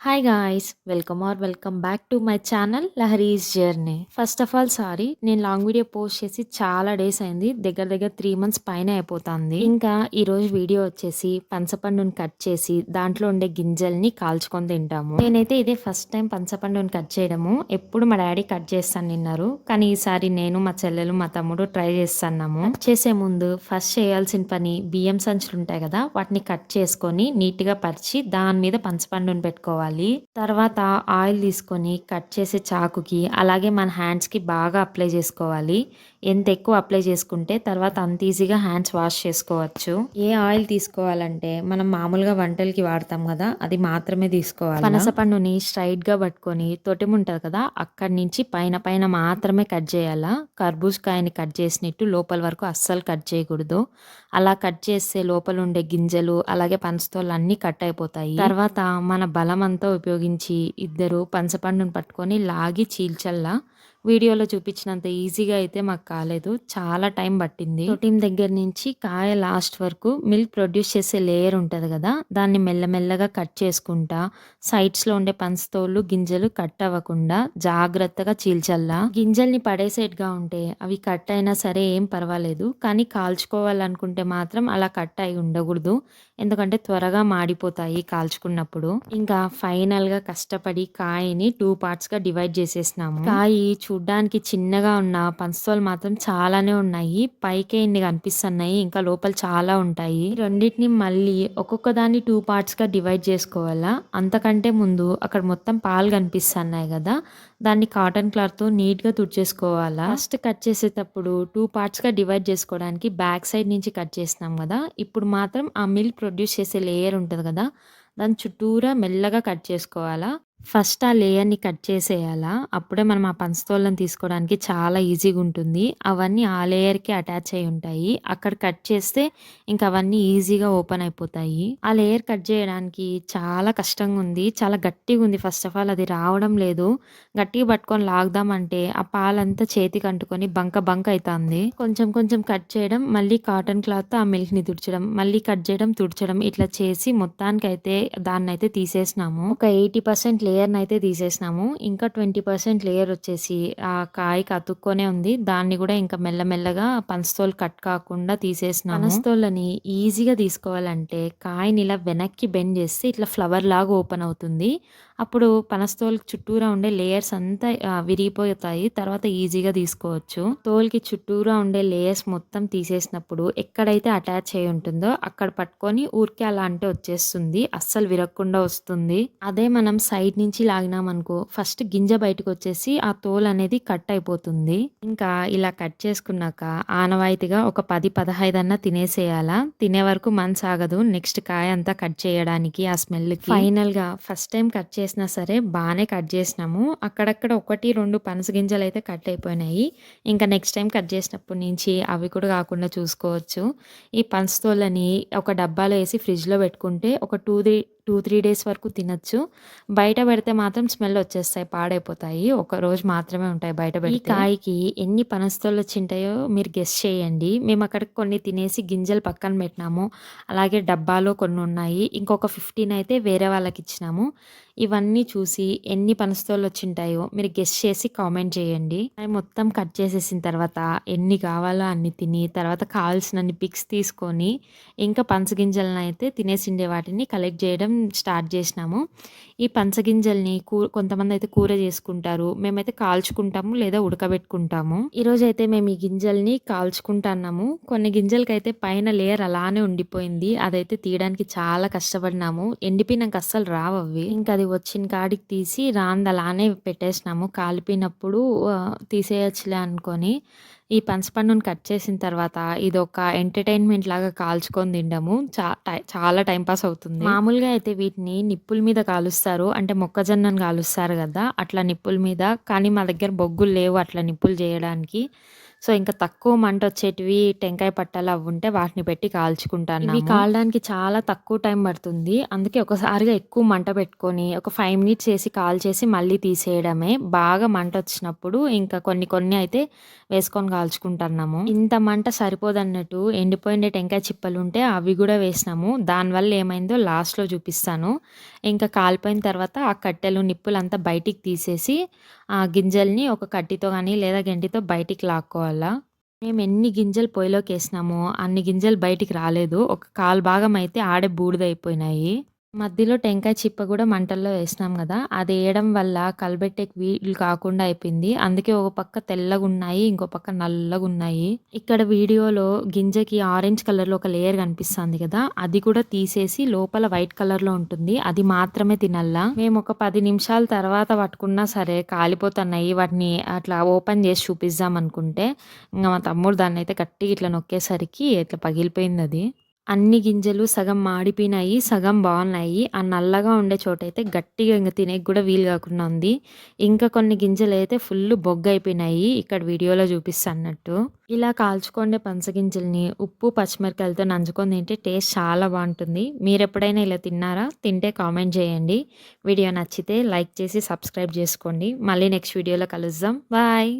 Hi guys welcome are welcome back to my channel Lahari's journey first of all sorry నేను long video post చేసి చాలా days అయింది. దగ్గర దగ్గర three months పైన అయిపోతుంది. ఇంకా ఈ రోజు వీడియో వచ్చేసి పంచపండుని కట్ చేసి దాంట్లో ఉండే గింజల్ని కాల్చుకొని తింటాము. నేనైతే ఇదే ఫస్ట్ టైం పంచపండుని కట్ చేయడము. ఎప్పుడు మా డాడీ కట్ చేస్తాను నిన్నారు. కానీ ఈసారి నేను మా చెల్లెలు మా తమ్ముడు ట్రై చేస్తున్నాము. చేసే ముందు ఫస్ట్ చేయాల్సిన పని బియ్యం సంచులు ఉంటాయి కదా వాటిని కట్ చేసుకొని నీట్గా పరిచి దాని మీద పంచపండుని పెట్టుకోవాలి. తర్వాత ఆయిల్ తీసుకొని కట్ చేసే చాకుకి అలాగే మన హ్యాండ్స్కి బాగా అప్లై చేసుకోవాలి. ఎంత ఎక్కువ అప్లై చేసుకుంటే తర్వాత అంత ఈజీగా హ్యాండ్స్ వాష్ చేసుకోవచ్చు. ఏ ఆయిల్ తీసుకోవాలంటే మనం మామూలుగా వంటలకి వాడతాం కదా అది మాత్రమే తీసుకోవాలి? పనస పండుని స్ట్రైట్గా పట్టుకొని తొటిము ఉంటుంది కదా అక్కడి నుంచి పైన పైన మాత్రమే కట్ చేయాలా? కర్బూజ్ కాయని కట్ చేసినట్టు లోపల వరకు అస్సలు కట్ చేయకూడదు. అలా కట్ చేస్తే లోపల ఉండే గింజలు అలాగే పనసతోళ్ళు అన్ని కట్ అయిపోతాయి. తర్వాత మన బలమంతా ఉపయోగించి ఇద్దరు పనసపండుని పట్టుకొని లాగి చీల్చల్లా వీడియోలో చూపించినంత ఈజీగా అయితే మాకు కాలేదు. చాలా టైం పట్టింది. ప్రోటీన్ దగ్గర నుంచి కాయ లాస్ట్ వరకు మిల్క్ ప్రొడ్యూస్ చేసే లేయర్ ఉంటుంది కదా దాన్ని మెల్లమెల్లగా కట్ చేసుకుంటా సైడ్స్లో ఉండే పంచతోళ్ళు గింజలు కట్ అవ్వకుండా జాగ్రత్తగా చీల్చల్లా. గింజల్ని పడేసేట్గా ఉంటే అవి కట్ అయినా సరే ఏం పర్వాలేదు కానీ కాల్చుకోవాలనుకుంటే మాత్రం అలా కట్ అయి ఉండకూడదు. ఎందుకంటే త్వరగా మాడిపోతాయి కాల్చుకున్నప్పుడు. ఇంకా ఫైనల్గా కష్టపడి కాయని టూ పార్ట్స్గా డివైడ్ చేసేసినాము. కాయ చూడ్డానికి చిన్నగా ఉన్న పంచతోలు మాత్రం చాలానే ఉన్నాయి. పైకే ఇన్ని కనిపిస్తున్నాయి. ఇంకా లోపల చాలా ఉంటాయి. రెండింటిని మళ్ళీ ఒక్కొక్క దాన్ని టూ పార్ట్స్గా డివైడ్ చేసుకోవాలా? అంతకంటే ముందు అక్కడ మొత్తం పాలు కనిపిస్తున్నాయి కదా? దాన్ని కాటన్ క్లాత్తో నీట్గా తుడిచేసుకోవాలా? ఫస్ట్ కట్ చేసేటప్పుడు టూ పార్ట్స్గా డివైడ్ చేసుకోవడానికి బ్యాక్ సైడ్ నుంచి కట్ చేసినాం కదా? ఇప్పుడు మాత్రం ఆ మిల్క్ ప్రొడ్యూస్ చేసే లేయర్ ఉంటుంది కదా? దాని చుట్టూరా మెల్లగా కట్ చేసుకోవాలా? ఫస్ట్ ఆ లేయర్ని కట్ చేసేయాలా? అప్పుడే మనం ఆ పంచతోళ్ళని తీసుకోవడానికి చాలా ఈజీగా ఉంటుంది. అవన్నీ ఆ లేయర్కి అటాచ్ అయి ఉంటాయి. అక్కడ కట్ చేస్తే ఇంకా అవన్నీ ఈజీగా ఓపెన్ అయిపోతాయి. ఆ లేయర్ కట్ చేయడానికి చాలా కష్టంగా ఉంది. చాలా గట్టిగా ఉంది. ఫస్ట్ ఆఫ్ ఆల్ అది రావడం లేదు. గట్టిగా పట్టుకొని లాగుదామంటే ఆ పాలంతా చేతికి అంటుకొని బంక బంక అవుతుంది కొంచెం కొంచెం కట్ చేయడం మళ్ళీ కాటన్ క్లాత్ ఆ మిల్క్ని తుడచడం మళ్ళీ కట్ చేయడం తుడచడం ఇట్లా చేసి మొత్తానికైతే దాన్ని అయితే తీసేసినాము. ఒక ఎయిటీ పర్సెంట్ లేయర్ని అయితే తీసేసినాము. ఇంకా ట్వంటీ పర్సెంట్ లేయర్ వచ్చేసి ఆ కాయకి అతుక్కొనే ఉంది. దాన్ని కూడా ఇంకా మెల్లమెల్లగా పనస్తోలు కట్ కాకుండా తీసేసినాము. పనస్తోళ్ళని ఈజీగా తీసుకోవాలంటే కాయని ఇలా వెనక్కి బెండ్ చేస్తే ఇట్లా ఫ్లవర్ లాగా ఓపెన్ అవుతుంది. అప్పుడు పనస్తోల్ చుట్టూరా ఉండే లేయర్స్ అంతా విరిగిపోతాయి. తర్వాత ఈజీగా తీసుకోవచ్చు. తోల్కి చుట్టూరా ఉండే లేయర్స్ మొత్తం తీసేసినప్పుడు ఎక్కడైతే అటాచ్ అయి ఉంటుందో అక్కడ పట్టుకొని ఊరికే అలా అంటే వచ్చేస్తుంది. అస్సలు విరగకుండా వస్తుంది. అదే మనం సైడ్ నుంచి లాగినామనుకో ఫస్ట్ గింజ బయటకు వచ్చేసి ఆ తోల్ అనేది కట్ అయిపోతుంది. ఇంకా ఇలా కట్ చేసుకున్నాక ఆనవాయితీగా ఒక పది పదహైదు అన్న తినేసేయాలా. తినే వరకు మనసు ఆగదు. నెక్స్ట్ కాయ అంతా కట్ చేయడానికి ఆ స్మెల్ ఫైనల్గా ఫస్ట్ టైం కట్ చేసినా సరే బాగానే కట్ చేసినాము. అక్కడక్కడ ఒకటి రెండు పనస గింజలు అయితే కట్ అయిపోయినాయి. ఇంకా నెక్స్ట్ టైం కట్ చేసినప్పటి నుంచి అవి కూడా కాకుండా చూసుకోవచ్చు. ఈ పనసతోళ్ళని ఒక డబ్బాలో వేసి ఫ్రిడ్జ్లో పెట్టుకుంటే ఒక two three two three days వరకు తినచ్చు. బయట పెడితే మాత్రం స్మెల్ వచ్చేస్తాయి పాడైపోతాయి. ఒక రోజు మాత్రమే ఉంటాయి బయట పెడితే. ఈ కాయకి ఎన్ని పనస్తోళ్ళు వచ్చింటాయో మీరు గెస్ చేయండి. మేము అక్కడ కొన్ని తినేసి గింజలు పక్కన పెట్టినాము. అలాగే డబ్బాలో కొన్ని ఉన్నాయి. ఇంకొక ఫిఫ్టీన్ అయితే వేరే వాళ్ళకి ఇచ్చినాము. ఇవన్నీ చూసి ఎన్ని పనస్తోళ్ళు వచ్చింటాయో మీరు గెస్ చేసి కామెంట్ చేయండి. అవి మొత్తం కట్ చేసేసిన తర్వాత ఎన్ని కావాలో అన్ని తిని తర్వాత కావాల్సినన్ని పిక్స్ తీసుకొని ఇంకా పంచగింజలను అయితే తినేసిండే వాటిని కలెక్ట్ చేయడం స్టార్ట్ చేసినాము. ఈ పంచగింజల్ని కూ కొంతమంది అయితే కూర చేసుకుంటారు. మేమైతే కాల్చుకుంటాము లేదా ఉడకబెట్టుకుంటాము. ఈరోజు అయితే మేము ఈ గింజల్ని కాల్చుకుంటున్నాము కొన్ని గింజలకి అయితే పైన లేయర్ అలానే ఉండిపోయింది. అదైతే తీయడానికి చాలా కష్టపడినాము. ఎండిపోయినాక అస్సలు రావు అవి ఇంకా అది వచ్చిన కాడికి తీసి రాంది అలానే పెట్టేసినాము. కాలిపోయినప్పుడు తీసేయచ్చులే అనుకొని. ఈ పంచపండుని కట్ చేసిన తర్వాత ఇది ఒక ఎంటర్టైన్మెంట్ లాగా కాల్చుకొని తిండము. చా చాలా టైం పాస్ అవుతుంది. మామూలుగా అయితే వీటిని నిప్పుల మీద కాలుస్తారు. అంటే మొక్కజొన్నను కాలుస్తారు కదా అట్లా నిప్పుల మీద. కానీ మా దగ్గర బొగ్గులు లేవు అట్లా నిప్పులు చేయడానికి. సో ఇంకా తక్కువ మంట వచ్చేటివి టెంకాయ పట్టాలు అవి ఉంటే వాటిని పెట్టి కాల్చుకుంటాను ఇవి కాలడానికి చాలా తక్కువ టైం పడుతుంది. అందుకే ఒకసారిగా ఎక్కువ మంట పెట్టుకొని ఒక ఫైవ్ మినిట్స్ వేసి కాల్ చేసి మళ్ళీ తీసేయడమే. బాగా మంట వచ్చినప్పుడు ఇంకా కొన్ని కొన్ని అయితే వేసుకొని కాల్చుకుంటున్నాము. ఇంత మంట సరిపోదన్నట్టు ఎండిపోయిన టెంకాయ చిప్పలు ఉంటే అవి కూడా వేసినాము. దానివల్ల ఏమైందో లాస్ట్లో చూపిస్తాను. ఇంకా కాలిపోయిన తర్వాత ఆ కట్టెలు నిప్పులు అంతా బయటికి తీసేసి ఆ గింజల్ని ఒక కట్టితో కానీ లేదా గంటితో బయటికి లాక్కోవాలా. మేము ఎన్ని గింజలు పొయ్యిలోకి వేసినామో అన్ని గింజలు బయటికి రాలేదు. ఒక కాలు భాగం అయితే ఆడే బూడిదైపోయినాయి మధ్యలో టెంకాయ చిప్ప కూడా మంటల్లో వేసినాం కదా అది వేయడం వల్ల కలబెట్టేకి వీలు కాకుండా అయిపోయింది. అందుకే ఒక పక్క తెల్లగా ఉన్నాయి ఇంకో పక్క నల్లగా ఉన్నాయి. ఇక్కడ వీడియోలో గింజకి ఆరెంజ్ కలర్లో ఒక లేయర్ కనిపిస్తుంది కదా అది కూడా తీసేసి లోపల వైట్ కలర్లో ఉంటుంది. అది మాత్రమే తినల్లా. మేము ఒక పది నిమిషాల తర్వాత పట్టుకున్నా సరే కాలిపోతున్నాయి. వాటిని అట్లా ఓపెన్ చేసి చూపిద్దాం అనుకుంటే ఇంకా మా తమ్ముడు దాన్ని అయితే గట్టిగా ఇట్లా నొక్కేసరికి ఇట్లా పగిలిపోయింది అది. అన్ని గింజలు సగం మాడిపోయినాయి సగం బాగున్నాయి. ఆ నల్లగా ఉండే చోట అయితే గట్టిగా ఇంకా తినేకి కూడా వీలు కాకుండా ఉంది. ఇంకా కొన్ని గింజలు అయితే ఫుల్ బొగ్గు అయిపోయినాయి ఇక్కడ వీడియోలో చూపిస్తున్నట్టు ఇలా కాల్చుకోండే పంచగింజల్ని ఉప్పు పచ్చిమిరకాయలతో నంచుకొని తింటే టేస్ట్ చాలా బాగుంటుంది. మీరు ఎప్పుడైనా ఇలా తిన్నారా? తింటే కామెంట్ చేయండి. వీడియో నచ్చితే లైక్ చేసి సబ్స్క్రైబ్ చేసుకోండి. మళ్ళీ నెక్స్ట్ వీడియోలో కలుద్దాం. బాయ్!